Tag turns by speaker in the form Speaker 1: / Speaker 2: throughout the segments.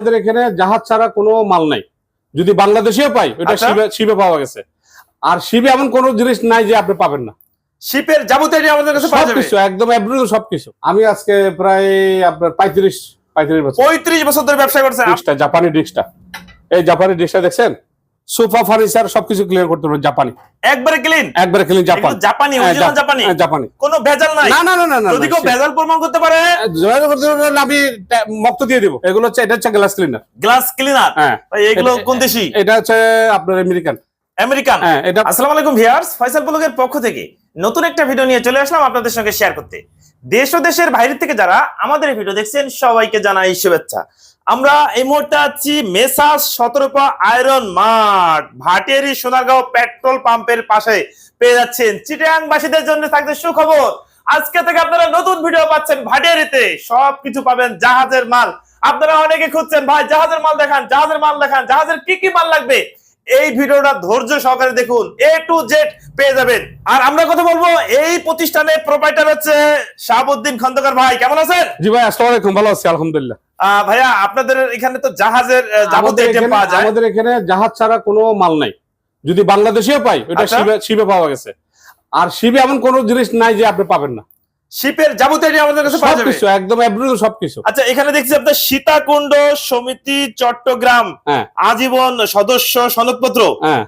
Speaker 1: আমাদের এখানে জাহাজ ছাড়া কোনো মাল নাই। যদি বাংলাদেশেও পাই ওটা
Speaker 2: আচ্ছা।
Speaker 1: শিবে শিবে পাওয়া গেছে। আর শিবে এমন কোনো জিনিস নাই যে আপনি পাবেন না।
Speaker 2: শিপের যাবতীয় আমাদের কাছে পাওয়া যাবে?
Speaker 1: সবকিছু একদম এভরিথিং সবকিছু। আমি আজকে প্রায় আপনার পঁয়ত্রিশ পঁয়ত্রিশ বছর।
Speaker 2: পঁয়ত্রিশ বছর ধরে ব্যবসা করছেন?
Speaker 1: ডিস্কটা জাপানি ডিস্কটা। এই জাপানি ডিস্কটা দেখছেন? সোফা ফার্নিচার সবকিছু ক্লিয়ার করতে পারবেন জাপানি।
Speaker 2: একবারে ক্লিন
Speaker 1: একবারে ক্লিন জাপান।
Speaker 2: জাপানি
Speaker 1: হ্যাঁ, জাপ-
Speaker 2: জাপানি
Speaker 1: হ্যাঁ, জাপানি।
Speaker 2: কোনো ভেজাল নাই?
Speaker 1: না না না না
Speaker 2: যদি কেউ ভেজাল প্রমাণ করতে পারে?
Speaker 1: যোগাযোগ করতে পারবেন, আমি মক্ত দিয়ে দিব। এগুলো হচ্ছে এটা হচ্ছে গ্লাস ক্লিনার
Speaker 2: গ্লাস ক্লিনার
Speaker 1: হ্যাঁ।
Speaker 2: এগুলো কোন দেশি?
Speaker 1: এটা হচ্ছে আপনার আমেরিকান।
Speaker 2: আমেরিকান?
Speaker 1: হ্যাঁ এটা
Speaker 2: আসসালামু আলাইকুম ভিউয়ার্স ফয়সাল ব্লগের পক্ষ থেকে নতুন একটা ভিডিও নিয়ে চলে আসলাম আপনাদের সঙ্গে শেয়ার করতে। দেশ ও দেশের বাইরে থেকে যারা আমাদের এই ভিডিও দেখছেন সবাইকে জানাই শুভেচ্ছা। আমরা এই মুহূর্তে আছি messrs সতেরোপা iron mart, Bhatiari Sonargaon petrol পাম্পের পাশে। পেয়ে যাচ্ছেন চিটাংবাসীদের জন্য থাকছে সুখবর। আজকে থেকে আপনারা নতুন ভিডিও পাচ্ছেন ভাটিয়ারিতে। সবকিছু পাবেন জাহাজের মাল। আপনারা অনেকে খুঁজছেন, ভাই, জাহাজের মাল দেখান, জাহাজের মাল দেখান, জাহাজের কি কি মাল লাগবে? এই ভিডিওটা ধৈর্য সহকারে দেখুন। এ টু জেড পেয়ে যাবেন। আর আমরা কথা বলব এই প্রতিষ্ঠানের প্রোপাইটার হচ্ছে শাহাবুদ্দিন খন্দকার ভাই। কেমন আছেন?
Speaker 1: জি ভাই আসসালামু আলাইকুম। ভালো আছি আলহামদুলিল্লাহ।
Speaker 2: ভাইয়া আপনাদের এখানে তো জাহাজের যাবতীয় আইটেম পাওয়া যায়।
Speaker 1: আমাদের এখানে জাহাজ ছাড়া কোনো মাল নাই। যদি বাংলাদেশেও পাই ওটা
Speaker 2: আচ্ছা।
Speaker 1: শিবে শিবে পাওয়া গেছে। আর শিবে এমন কোনো জিনিস নাই যে আপনি পাবেন না।
Speaker 2: শিপের যাবতীয় আমাদের কাছে পাওয়া যাবে।
Speaker 1: একদম এভরিথিং সবকিছু।
Speaker 2: আচ্ছা এখানে দেখছি আপনার সীতাকুণ্ড সমিতি চট্টগ্রাম।
Speaker 1: হ্যাঁ।
Speaker 2: আজীবন সদস্য সনদপত্র।
Speaker 1: হ্যাঁ।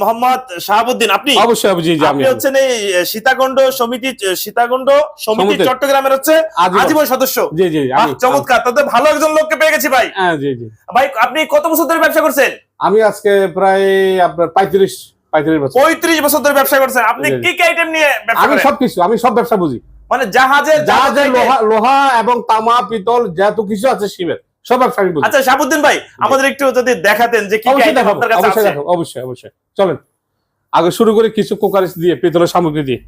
Speaker 2: মোহাম্মদ শাহাবুদ্দিন আপনি?
Speaker 1: অবশ্যই
Speaker 2: আপনি হচ্ছেন এই সীতাকুণ্ড সমিতি সীতাকুণ্ড সমিতি। চট্টগ্রামের হচ্ছে
Speaker 1: আজীবন।
Speaker 2: সদস্য।
Speaker 1: জি জি
Speaker 2: চমৎকার। তাতে ভালো একজন লোককে পেয়ে গেছি ভাই।
Speaker 1: হ্যাঁ জি জি।
Speaker 2: ভাই আপনি কত বছর ধরে ব্যবসা করছেন?
Speaker 1: আমি আজকে প্রায় আপনার পঁয়ত্রিশ পঁয়ত্রিশ বছর।
Speaker 2: ধরে ব্যবসা করছেন। আপনি
Speaker 1: জি, জি।
Speaker 2: কি কি আইটেম নিয়ে
Speaker 1: আমি সবকিছু আমি সব ব্যবসা বুঝি।
Speaker 2: মানে জাহাজের
Speaker 1: জাহাজের লোহা লোহা এবং তামা পিতল যত কিছু আছে শিবের সব ব্যবসা আমি বুঝি।
Speaker 2: আচ্ছা শাহাবুদ্দিন ভাই আমাদের একটু যদি দেখাতেন যে কি কি আইটেম আপনার কাছে আছে।
Speaker 1: অবশ্যই অবশ্যই। চলেন। আগে শুরু করি কিছু কোকারিস দিয়ে পিতলের সামগ্রী দিয়ে।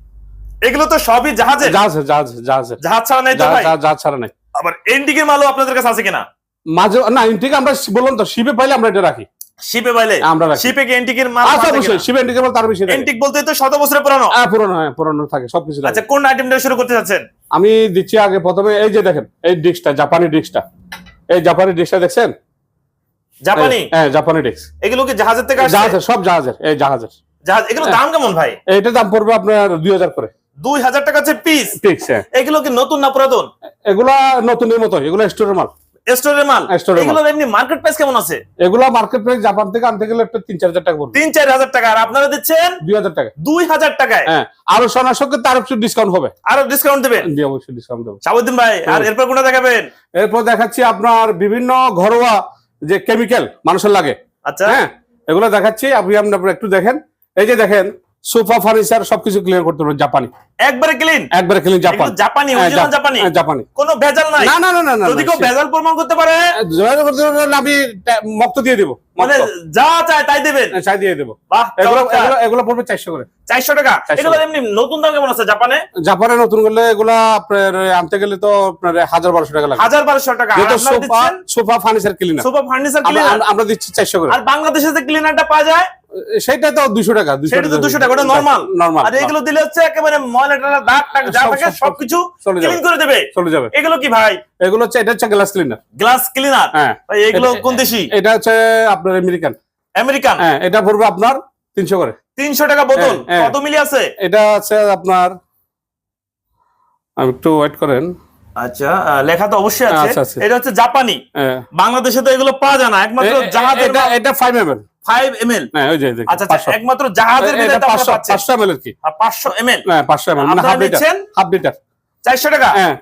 Speaker 2: এগুলো তো সবই জাহাজের?
Speaker 1: জাহাজ জাহাজ জাহাজ।
Speaker 2: জাহাজ ছাড়া নাই তো
Speaker 1: জাহাজ
Speaker 2: ভাই?
Speaker 1: জাহাজ- জাহাজ ছাড়া নাই।
Speaker 2: আবার এন্ডিকের মালও আপনাদের কাছে আছে কিনা?
Speaker 1: মাঝে না ঠিক আমরা বললাম তো শিবে পাইলে আমরা এটা রাখি।
Speaker 2: শিপে বাইলে?
Speaker 1: আমরা
Speaker 2: শিপে কি এন্টিকের মাল
Speaker 1: আচ্ছা অবশ্যই শিবে এন্টিকে তার বেশি
Speaker 2: এন্টিক বলতে তো শত বছরের পুরানো?
Speaker 1: হ্যাঁ পুরনো হ্যাঁ পুরনো থাকে সবকিছু।
Speaker 2: আচ্ছা কোন আইটেমটা শুরু করতে চাচ্ছেন?
Speaker 1: আমি দিচ্ছি আগে প্রথমে এই যে দেখেন এই ডিস্কটা জাপানি ডিস্কটা। এই জাপানি ডিস্কটা দেখছেন?
Speaker 2: জাপানি?
Speaker 1: হ্যাঁ জাপানি ডিস্ক।
Speaker 2: এগুলো কি জাহাজের থেকে আসছে?
Speaker 1: জাহাজের সব জাহাজের এই জাহাজের।
Speaker 2: জাহাজ এগুলো দাম কেমন ভাই?
Speaker 1: এইটা দাম পড়বে আপনার দুই হাজার করে।
Speaker 2: দুই হাজার টাকা হচ্ছে পিস
Speaker 1: ডিস্ক হ্যাঁ।
Speaker 2: এগুলো কি নতুন না পুরাতন?
Speaker 1: এগুলা নতুনের মতো এগুলো স্টোরের মাল।
Speaker 2: স্টোরের মাল? এগুলোর এমনি মার্কেট প্রাইস কেমন আছে?
Speaker 1: এগুলা মার্কেট প্রাইস জাপান থেকে আনতে গেলে একটা তিন চার হাজার টাকা
Speaker 2: তিন চার হাজার টাকা। আর আপনারা দিচ্ছেন
Speaker 1: দুই হাজার টাকা।
Speaker 2: দুই হাজার টাকায়।
Speaker 1: হ্যাঁ আরও সোনার সঙ্গে তার একটু ডিসকাউন্ট হবে।
Speaker 2: আরও ডিসকাউন্ট দেবেন?
Speaker 1: জি অবশ্যই ডিসকাউন্ট দেবো।
Speaker 2: শাহাবুদ্দিন ভাই আর এরপর কোনটা দেখাবেন?
Speaker 1: এরপর দেখাচ্ছি আপনার বিভিন্ন ঘরোয়া যে কেমিক্যাল মানুষের লাগে।
Speaker 2: আচ্ছা।
Speaker 1: হ্যাঁ এগুলো দেখাচ্ছি। আপনি আপনার একটু দেখেন। এই যে দেখেন সোফা ফার্নিচার সবকিছু ক্লিয়ার করতে পারবেন জাপানি।
Speaker 2: একবারে ক্লিন
Speaker 1: একবারে ক্লিন জাপান।
Speaker 2: জাপানি
Speaker 1: হ্যাঁ,
Speaker 2: জাপানি
Speaker 1: হ্যাঁ, জাপানি।
Speaker 2: কোনো ভেজাল নাই?
Speaker 1: না না না না
Speaker 2: যদি কেউ ভেজাল প্রমাণ করতে পারে?
Speaker 1: যোগাযোগ করতে পারবেন, আমি মক্ত দিয়ে দেবো
Speaker 2: মানে যা চায় তাই দেবেন।
Speaker 1: চাই দিয়ে দেবো।
Speaker 2: বাহ
Speaker 1: এগুলো এগুলো এগুলো পড়বে চারশো করে।
Speaker 2: চারশো টাকা? এগুলো এমনি নতুন দাম কেমন আছে জাপানে?
Speaker 1: জাপানে নতুন করলে এগুলা আপনার আনতে গেলে তো আপনার হাজার বারোশো টাকা লাগে
Speaker 2: হাজার বারোশো টাকা। আর
Speaker 1: sofa sofa furniture cleaner
Speaker 2: sofa furniture cleaner
Speaker 1: আমরা দিচ্ছি চারশো করে।
Speaker 2: আর বাংলাদেশে যে ক্লিনারটা পাওয়া যায়
Speaker 1: সেটা তো 200 টাকা
Speaker 2: সেটা তো টাকা। ওটা
Speaker 1: নরমাল
Speaker 2: আর এগুলো দিলে হচ্ছে একেবারে ময়লা টালা দাগ যা থাকে সবকিছু ক্লিন করে দেবে।
Speaker 1: চলে যাবে।
Speaker 2: এগুলো কি ভাই?
Speaker 1: এগুলো হচ্ছে এটা হচ্ছে গ্লাস ক্লিনার
Speaker 2: গ্লাস ক্লিনার
Speaker 1: হ্যাঁ।
Speaker 2: এগুলো কোন দেশি?
Speaker 1: এটা হচ্ছে আপনার আমেরিকান
Speaker 2: আমেরিকান
Speaker 1: হ্যাঁ এটা পড়বে আপনার 300 করে।
Speaker 2: 300 টাকা বোতল?
Speaker 1: হ্যাঁ, হ্যাঁ।
Speaker 2: কত মিলি আছে?
Speaker 1: এটা আছে আপনার একটু ওয়েট করেন।
Speaker 2: আচ্ছা লেখা তো অবশ্যই আচ্ছা, আছে।
Speaker 1: আচ্ছা, আচ্ছা।
Speaker 2: এটা হচ্ছে জাপানি।
Speaker 1: হ্যাঁ।
Speaker 2: বাংলাদেশে তো এগুলো পাওয়া যায় না। একমাত্র জাহাজ
Speaker 1: এটা এটা 5 এমএল হ্যান্ড ওয়াশ
Speaker 2: আচ্ছা, আচ্ছা,
Speaker 1: মানে হ্যাঁ,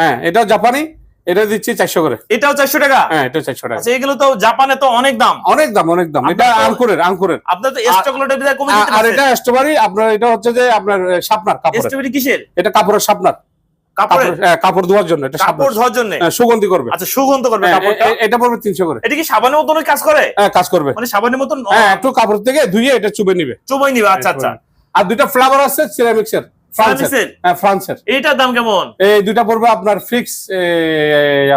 Speaker 1: হ্যাঁ এটাও জাপানি এটা চারশো করে।
Speaker 2: এটাও চারশো টাকা?
Speaker 1: হ্যাঁ এটা চারশো টাকা।
Speaker 2: আচ্ছা, এগুলো তো জাপানে তো অনেক দাম।
Speaker 1: অনেক দাম অনেক দাম। এটা আঙ্কুরের
Speaker 2: আপনার কমে
Speaker 1: আর এটা আপনার এটা হচ্ছে যে আপনার শাপনার কাপড়
Speaker 2: কিসের?
Speaker 1: এটা কাপড়ের
Speaker 2: সাপনার
Speaker 1: কাপড় হ্যাঁ, ধোয়ার জন্য এটা
Speaker 2: কাপড় ধোয়ার জন্য।
Speaker 1: হ্যাঁ, সুগন্ধি করবে।
Speaker 2: আচ্ছা সুগন্ধ করবে
Speaker 1: হ্যাঁ,
Speaker 2: কাপড়টা?
Speaker 1: এটা পড়বে তিনশো করে।
Speaker 2: এটা কি সাবানের মতন কাজ করে?
Speaker 1: হ্যাঁ কাজ করবে।
Speaker 2: মানে সাবানের মতন
Speaker 1: হ্যাঁ একটু কাপড় থেকে ধুয়ে এটা চুবে নিবে।
Speaker 2: নিবে আচ্ছা আচ্ছা।
Speaker 1: আর দুইটা ফ্লেভার আছে সিরামিক্সের ফ্রান্সের হ্যাঁ ফ্রান্সের
Speaker 2: এইটার দাম কেমন?
Speaker 1: এই দুইটা পড়বে আপনার ফিক্স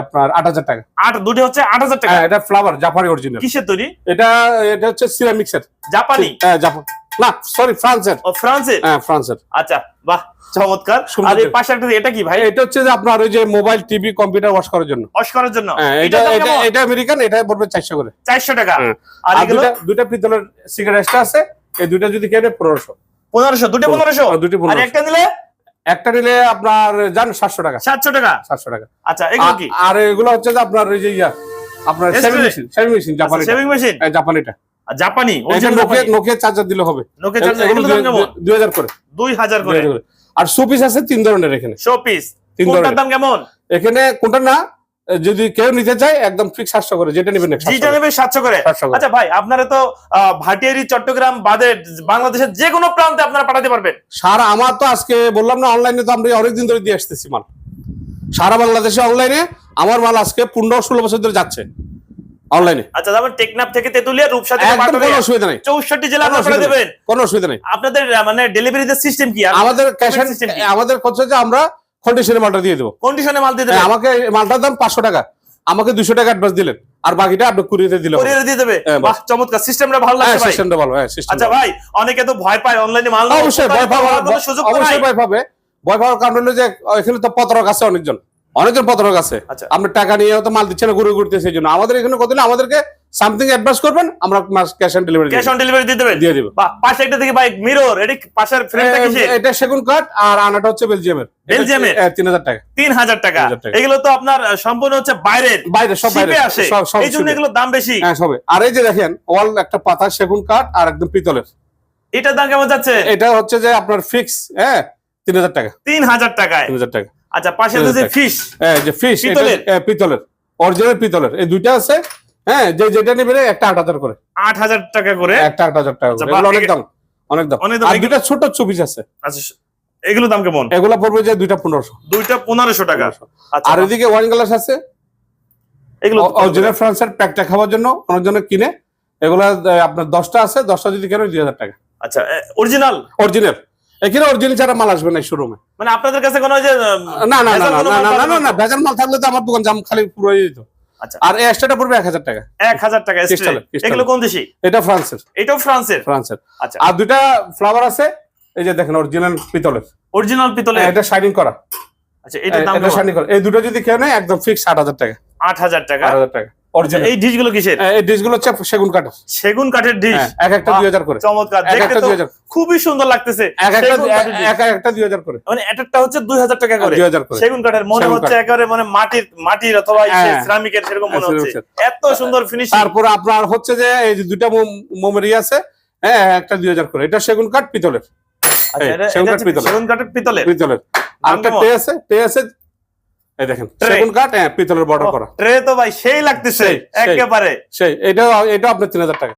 Speaker 1: আপনার আট হাজার টাকা।
Speaker 2: আট দুটো হচ্ছে আট হাজার টাকা?
Speaker 1: হ্যাঁ এটা ফ্লাওয়ার জাপানি অরিজিনাল
Speaker 2: কিসের তৈরি?
Speaker 1: এটা এটা হচ্ছে সিরামিক্সের
Speaker 2: জাপানি
Speaker 1: হ্যাঁ জাপান না সরি ফ্রান্সের।
Speaker 2: ও ফ্রান্সের?
Speaker 1: হ্যাঁ ফ্রান্সের।
Speaker 2: আচ্ছা বাহ চমৎকার। আর এই পাশে একটা এটা কি ভাই?
Speaker 1: এটা হচ্ছে যে আপনার ওই যে মোবাইল টিভি কম্পিউটার ওয়াশ করার জন্য।
Speaker 2: ওয়াশ করার জন্য?
Speaker 1: হ্যাঁ এটা এটা এটা আমেরিকান এটা পড়বে চারশো করে।
Speaker 2: চারশো টাকা।
Speaker 1: হ্যাঁ।
Speaker 2: আর
Speaker 1: দুটা দুটা পিতলের সিগারেট আছে। এই দুটা যদি কেনে পনেরোশো।
Speaker 2: পনেরোশো দুটো পনেরোশো?
Speaker 1: দুটি
Speaker 2: আর একটা নিলে?
Speaker 1: একটা নিলে আপনার যান সাতশো টাকা।
Speaker 2: সাতশো টাকা?
Speaker 1: সাতশো টাকা।
Speaker 2: আচ্ছা এগুলো কি?
Speaker 1: আর এগুলো হচ্ছে যে আপনার ওই যে আপনার সেভিং মেশিন সেভিং মেশিন জাপানি
Speaker 2: সেভিং মেশিন
Speaker 1: জাপানিটা
Speaker 2: জাপানি
Speaker 1: নোকিয়া চার্জার দিলে হবে।
Speaker 2: নোকিয়া চার্জার, দাম কেমন?
Speaker 1: করে।
Speaker 2: করে।
Speaker 1: আর শোপিস আছে তিন ধরনের এখানে।
Speaker 2: শো পিস
Speaker 1: তিন ধরনের।
Speaker 2: দাম কেমন?
Speaker 1: এখানে কোনটা না যদি কেউ নিতে চায় একদম ফিক্স সাতশো করে যেটা নেবেন
Speaker 2: জিটা নেবে সাতশো করে। আচ্ছা ভাই আপনারা তো ভাটিয়ারি চট্টগ্রাম বাদে বাংলাদেশের যে কোনো প্রান্তে আপনারা পাঠাতে পারবেন।
Speaker 1: সারা আমার তো আজকে বললাম না অনলাইনে তো আমরা অনেকদিন ধরে দিয়ে আসতেছি মাল। সারা বাংলাদেশে অনলাইনে আমার মাল আজকে পনেরো ষোলো বছর ধরে যাচ্ছে। অনলাইনে
Speaker 2: আচ্ছা তারপর টেকনাফ থেকে তেতুলিয়া রূপসা থেকে
Speaker 1: কোনো অসুবিধা নেই।
Speaker 2: চৌষট্টি জেলা আপনারা দেবেন।
Speaker 1: কোনো অসুবিধা নেই।
Speaker 2: আপনাদের আহ, মানে ডেলিভারিতে সিস্টেম কি?
Speaker 1: আমাদের ক্যাশ
Speaker 2: payment
Speaker 1: আমাদের হচ্ছে যে আমরা কন্ডিশনের মালটা দিয়ে দেবো।
Speaker 2: কন্ডিশনে মাল দিয়ে
Speaker 1: হ্যাঁ,
Speaker 2: দেবেন
Speaker 1: আমাকে মালটার দাম পাঁচশো টাকা। আমাকে দুশো টাকা অ্যাডভান্স দিলেন। আর বাকিটা আপনি
Speaker 2: কোরিয়ারে দিয়ে দেবে?
Speaker 1: হ্যাঁ,
Speaker 2: বাহ চমৎকার। সিস্টেমটা ভালো
Speaker 1: হ্যাঁ
Speaker 2: লাগছে ভাই।
Speaker 1: সিস্টেমটা ভালো হ্যাঁ
Speaker 2: আচ্ছা ভাই অনেকে তো ভয় পায় অনলাইনে মাল
Speaker 1: অবশ্যই ভয় অবশ্যই ভয় পাবে। ভয় পাওয়ার কারণ হলো যে এখানে তো পত্রক আছে অনেকজন। অনেকজন পত্রক আছে।
Speaker 2: আচ্ছা।
Speaker 1: আপনি টাকা নিয়ে তো মাল দিচ্ছে না ঘুরে ঘুরতে সেই জন্য। আমাদের এখানে কত আমাদেরকে সামথিং অ্যাডভান্স করবেন আমরা cash on delivery
Speaker 2: cash on delivery দিয়ে দেবেন?
Speaker 1: দিয়ে দিব।
Speaker 2: পাশে একটা দেখি ভাই মিরর এটি পাশের ফ্রেমটা কিসের?
Speaker 1: এটা সেগুন কাঠ আর আনাটা হচ্ছে বেলজিয়ামের
Speaker 2: বেলজিয়ামের?
Speaker 1: তিন হাজার টাকা।
Speaker 2: তিন হাজার টাকা।
Speaker 1: 3,000 টাকা।
Speaker 2: এগুলো তো আপনার সম্পূর্ণ হচ্ছে বাইরের।
Speaker 1: বাইরে সব বাইরে।
Speaker 2: আসে। এই জন্য
Speaker 1: শিপে।
Speaker 2: এগুলোর দাম বেশি।
Speaker 1: হ্যাঁ সবে। আর এই যে দেখেন ওয়াল একটা পাতা সেগুন কাঠ আর একদম পিতলের।
Speaker 2: এটার দাম কেমন যাচ্ছে?
Speaker 1: এটা হচ্ছে যে আপনার ফিক্স হ্যাঁ তিন হাজার টাকা।
Speaker 2: তিন হাজার টাকায়।
Speaker 1: তিন হাজার টাকা।
Speaker 2: আচ্ছা পাশে
Speaker 1: 3,000
Speaker 2: ফিশ
Speaker 1: হ্যাঁ যে ফিশ
Speaker 2: পিতলের?
Speaker 1: পিতলের। অরিজিনাল পিতলের। এই দুইটা আছে হ্যাঁ যে যেটা নেবে একটা আট হাজার করে।
Speaker 2: আট হাজার টাকা করে।
Speaker 1: একটা আট হাজার টাকা
Speaker 2: আচ্ছা,
Speaker 1: করে। অনেক দাম অনেক দাম।
Speaker 2: অনেক দাম।
Speaker 1: দুইটা ছোট চব্বিশ আছে।
Speaker 2: আচ্ছা এগুলো দাম কেমন?
Speaker 1: এগুলা পড়বে যে দুইটা পনেরোশো।
Speaker 2: দুইটা পনেরোশো টাকা। আচ্ছা
Speaker 1: আর এদিকে ওয়াইন গ্লাস আছে।
Speaker 2: এগুলো
Speaker 1: অরিজিনাল ফ্রান্সের প্যাকটা খাওয়ার জন্য অনেকজনে কিনে। এগুলা আপনার দশটা আছে দশটা যদি কেন দুই হাজার টাকা।
Speaker 2: আচ্ছা অরিজিনাল
Speaker 1: অরিজিনাল এখানে অরিজিনাল ছাড়া মাল আসবে না শোরুমে
Speaker 2: মানে আপনাদের কাছে কোনো যে
Speaker 1: না না না না না না না ভেজাল মাল থাকলে তো আমার দোকান জাম খালি পুরো হয়ে যেত
Speaker 2: আচ্ছা।
Speaker 1: আর এই এক্সট্রাটা পড়বে এক হাজার টাকা।
Speaker 2: এক হাজার টাকা। এগুলো কোন দেশি?
Speaker 1: এটা ফ্রান্সের।
Speaker 2: এটাও ফ্রান্সের?
Speaker 1: ফ্রান্সের।
Speaker 2: আচ্ছা।
Speaker 1: আর দুইটা ফ্লাওয়ার আছে এই যে দেখেন অরিজিনাল পিতলের।
Speaker 2: অরিজিনাল পিতলে
Speaker 1: এটা শাইনিং করা।
Speaker 2: আচ্ছা এটার দাম
Speaker 1: এটা শাইনিং করা। এই দুটো যদি কেউ নেয় একদম ফিক্স আট হাজার টাকা।
Speaker 2: আট হাজার টাকা।
Speaker 1: আট হাজার টাকা। অরিজিনাল
Speaker 2: এই ডিশগুলো কিসের?
Speaker 1: এই ডিশগুলো হচ্ছে সেগুন কাঠের।
Speaker 2: সেগুন কাঠের ডিশ।
Speaker 1: হ্যাঁ, এক একটা
Speaker 2: বাহ,
Speaker 1: দুই হাজার করে।
Speaker 2: চমৎকার। দেখতে তো খুবই সুন্দর লাগতেছে।
Speaker 1: এক একটা। এক একটা দুই হাজার করে।
Speaker 2: মানে একটা হচ্ছে দুই হাজার টাকা করে।
Speaker 1: দুই হাজার করে।
Speaker 2: সেগুন কাঠের মনে হচ্ছে একেবারে মানে মাটির মাটির অথবা
Speaker 1: হ্যাঁ।
Speaker 2: সিরামিকের সেরকম মনে
Speaker 1: হ্যাঁ,
Speaker 2: হচ্ছে। এত সুন্দর ফিনিশিং
Speaker 1: তারপরে আপনার হচ্ছে যে এই যে দুইটা মোমেরি আছে হ্যাঁ একটা দুই হাজার করে। এটা সেগুন কাঠ পিতলের। এই, সেগুন কাঠ পিতলের।
Speaker 2: সেগুন কাঠের পিতলের?
Speaker 1: পিতলের। আর একটা টে আছে টে আছে এই দেখেন
Speaker 2: কাটে
Speaker 1: সেগুন কাঠ হ্যাঁ পিতলের বর্ডার করা।
Speaker 2: ট্রে তো ভাই সেই লাগতেছে। একেবারে।
Speaker 1: সেই এটা এটা আপনার তিন হাজার টাকা।